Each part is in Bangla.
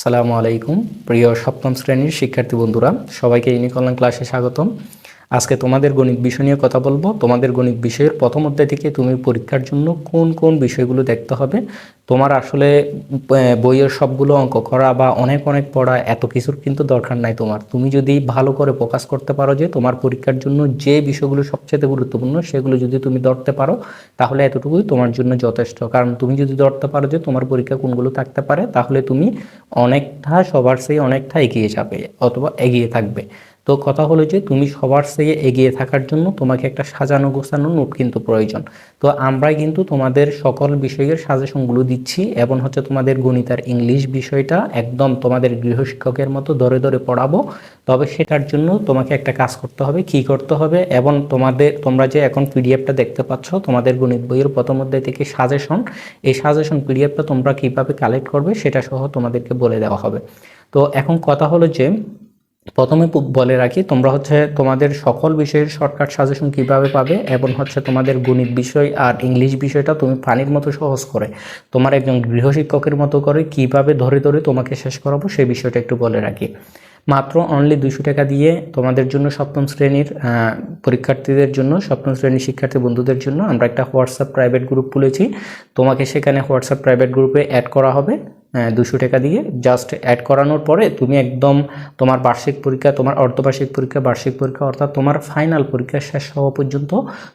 সালামু আলাইকুম। প্রিয় সপ্তম শ্রেণির শিক্ষার্থী বন্ধুরা সবাইকে ইউনিকল্যাণ ক্লাসে স্বাগতম। আজকে তোমাদের গণিত বিষয় নিয়ে কথা বলব। তোমাদের গণিত বিষয়ের প্রথম অধ্যায় থেকে তুমি পরীক্ষার জন্য কোন কোন বিষয়গুলো দেখতে হবে? তোমার আসলে বইয়ের সবগুলো অঙ্ক করা বা অনেক অনেক পড়া এত কিছুর কিন্তু দরকার নাই তোমার। তুমি যদি ভালো করে ফোকাস করতে পারো যে তোমার পরীক্ষার জন্য যে বিষয়গুলো সবচেয়ে গুরুত্বপূর্ণ সেগুলো যদি তুমি ধরতে পারো, তাহলে এতটুকুই তোমার জন্য যথেষ্ট। কারণ তুমি যদি ধরতে পারো যে তোমার পরীক্ষা কোনগুলো থাকতে পারে, তাহলে তুমি অনেকটা সবার চেয়ে অনেকটা এগিয়ে যাবে অথবা এগিয়ে থাকবে। তো কথা হলো যে তুমি সবার চেয়ে এগিয়ে থাকার জন্য তোমাকে একটা সাজানো গোছানো নোট কিন্তু প্রয়োজন। তো আমরা কিন্তু তোমাদের সকল বিষয়ের সাজেশনগুলো দিচ্ছি এবং হচ্ছে তোমাদের গণিত আর ইংলিশ বিষয়টা একদম তোমাদের গৃহশিক্ষকের মতো ধরে ধরে পড়াবো। তবে সেটার জন্য তোমাকে একটা কাজ করতে হবে, কি করতে হবে এবং তোমাদের, তোমরা যে এখন পিডিএফটা দেখতে পাচ্ছ, তোমাদের গণিত বইয়ের প্রথম অধ্যায় থেকে সাজেশন, এই সাজেশন পিডিএফটা তোমরা কীভাবে কালেক্ট করবে সেটা সহ তোমাদেরকে বলে দেওয়া হবে। তো এখন কথা হলো যে প্রথমে বলে রাখি, তোমরা হচ্ছে তোমাদের সকল বিষয়ের শর্টকাট সাজেশন কীভাবে পাবে এবং হচ্ছে তোমাদের গণিত বিষয় আর ইংলিশ বিষয়টা তুমি পানির মতো সহজ করে, তোমার একজন গৃহশিক্ষকের মতো করে কীভাবে ধরে ধরে তোমাকে শেষ করাবো সেই বিষয়টা একটু বলে রাখি। মাত্র অনলি দুইশো টাকা দিয়ে তোমাদের জন্য সপ্তম শ্রেণির পরীক্ষার্থীদের জন্য, সপ্তম শ্রেণির শিক্ষার্থী বন্ধুদের জন্য আমরা একটা হোয়াটসঅ্যাপ প্রাইভেট গ্রুপ খুলেছি, তোমাকে সেখানে হোয়াটসঅ্যাপ প্রাইভেট গ্রুপে অ্যাড করা হবে। দুশো টাকা দিয়ে জাস্ট অ্যাড করানোর পরে তুমি একদম তোমার বার্ষিক পরীক্ষা, তোমার অর্ধবার্ষিক পরীক্ষা, বার্ষিক পরীক্ষা অর্থাৎ তোমার ফাইনাল পরীক্ষা শেষ হওয়া পর্যন্ত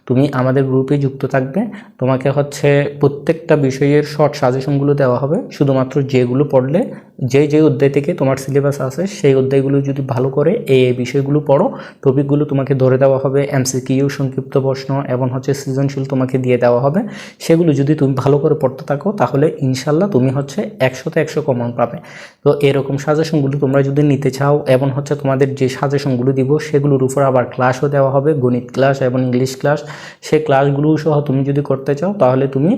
তুমি আমাদের গ্রুপে যুক্ত থাকবে। তোমাকে হচ্ছে প্রত্যেকটা বিষয়ের শর্ট সাজেশনগুলো দেওয়া হবে, শুধুমাত্র যেগুলো পড়লে যে যে অধ্যায় থেকে তোমার সিলেবাস আছে, সেই অধ্যায়গুলো যদি ভালো করে এই বিষয়গুলো পড়ো, টপিকগুলো তোমাকে ধরে দেওয়া হবে, এমসিকিউ, সংক্ষিপ্ত প্রশ্ন এবং হচ্ছে সৃজনশীল তোমাকে দিয়ে দেওয়া হবে। সেগুলো যদি তুমি ভালো করে পড়তে থাকো, তাহলে ইনশাল্লাহ তুমি হচ্ছে একশোতে একশো কমন পাবে। তো এরকম সাজেশনগুলো তোমরা যদি নিতে চাও, এবং হচ্ছে তোমাদের যে সাজেশনগুলো দিব, সেগুলোর উপর আবার ক্লাসও দেওয়া হবে, গণিত ক্লাস এবং ইংলিশ ক্লাস সেই ক্লাসগুলো সহ তুমি যদি করতে চাও, তাহলে তুমি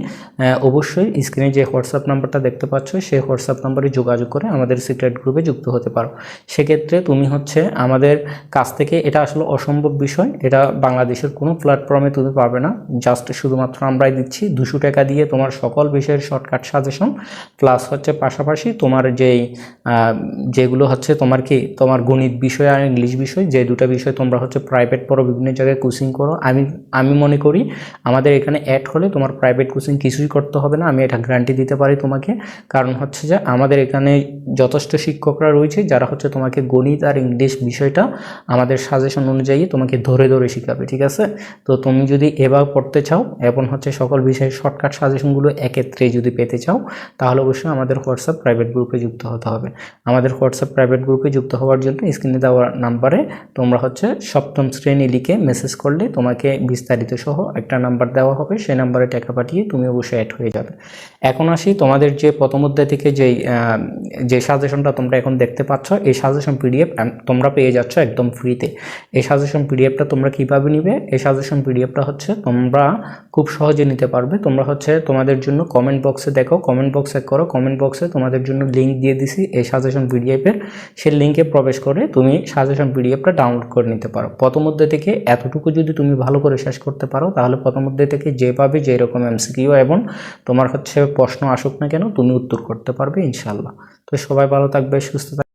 অবশ্যই স্ক্রিনে যে হোয়াটসঅ্যাপ নাম্বারটা দেখতে পাচ্ছ, সেই হোয়াটসঅ্যাপ নাম্বারে যোগাযোগ করে আমাদের সিক্রেট গ্রুপে যুক্ত হতে পারো। সেক্ষেত্রে তুমি হচ্ছে আমাদের কাছ থেকে এটা আসলে অসম্ভব বিষয়, এটা বাংলাদেশের কোনো প্ল্যাটফর্মে তুমি পাবে না। জাস্ট শুধুমাত্র আমরাই দিচ্ছি, দুশো টাকা দিয়ে তোমার সকল বিষয়ের শর্টকাট সাজেশন প্লাস হচ্ছে পাশাপাশি তোমার যেই যেগুলো হচ্ছে তোমার কি, তোমার গণিত বিষয় আর ইংলিশ বিষয়, যে দুটো বিষয় তোমরা হচ্ছে প্রাইভেট পড়ো, বিভিন্ন জায়গায় কোচিং করো, আমি আমি মনে করি আমাদের এখানে অ্যাড হলে তোমার প্রাইভেট কোচিং কিছুই করতে হবে না, আমি এটা গ্যারান্টি দিতে পারি তোমাকে। কারণ হচ্ছে যে আমাদের এখানে যথেষ্ট শিক্ষকরা রয়েছে যারা হচ্ছে তোমাকে গণিত আর ইংলিশ বিষয়টা আমাদের সাজেশন অনুযায়ী তোমাকে ধরে ধরে শেখাবে, ঠিক আছে? তো তুমি যদি এবার পড়তে চাও এবং হচ্ছে সকল বিষয়ের শর্টকাট সাজেশনগুলো একত্রে যদি পেতে চাও, তাহলে অবশ্যই আমাদের হোয়াটসঅ্যাপ প্রাইভেট গ্রুপে যুক্ত হতে হবে। আমাদের হোয়াটসঅ্যাপ প্রাইভেট গ্রুপে যুক্ত হওয়ার জন্য স্ক্রিনে দেওয়া নাম্বারে তোমরা হচ্ছে সপ্তম শ্রেণি লিখে মেসেজ করলে তোমাকে বিস্তারিত সহ একটা নাম্বার দেওয়া হবে, সেই নাম্বারে টাকা পাঠিয়ে তুমি অবশ্যই অ্যাড হয়ে যাবে। এখন আসি তোমাদের যে প্রথম অধ্যায় থেকে যেই যে সাজেশনটা তোমরা এখন দেখতে পাচ্ছ, এই সাজেশন পিডিএফ তোমরা পেয়ে যাচ্ছ একদম ফ্রিতে এই সাজেশন পিডিএফটা তোমরা কীভাবে নিবে? এই সাজেশন পিডিএফটা হচ্ছে তোমরা খুব সহজে নিতে পারবে। তোমরা হচ্ছে তোমাদের জন্য কমেন্ট বক্সে দেখো কমেন্ট বক্সে করো কমেন্ট বক্সে তোমাদের জন্য লিঙ্ক দিয়ে দিছি এই সাজেশন পিডিএফের সেই লিঙ্কে প্রবেশ করে তুমি সাজেশন পিডিএফটা ডাউনলোড করে নিতে পারো। প্রথম অধ্যায় থেকে এতটুকু যদি তুমি ভালো করে শেষ করতে পারো, তাহলে প্রথম অধ্যায় থেকে যে পাবে যে রকম এমসিকিউ এবং তোমার হচ্ছে প্রশ্ন আসুক না কেন, তুমি উত্তর করতে পারবে ইনশাল্লাহ তো সবাই ভালো থাকবে সুস্থ থাকবে।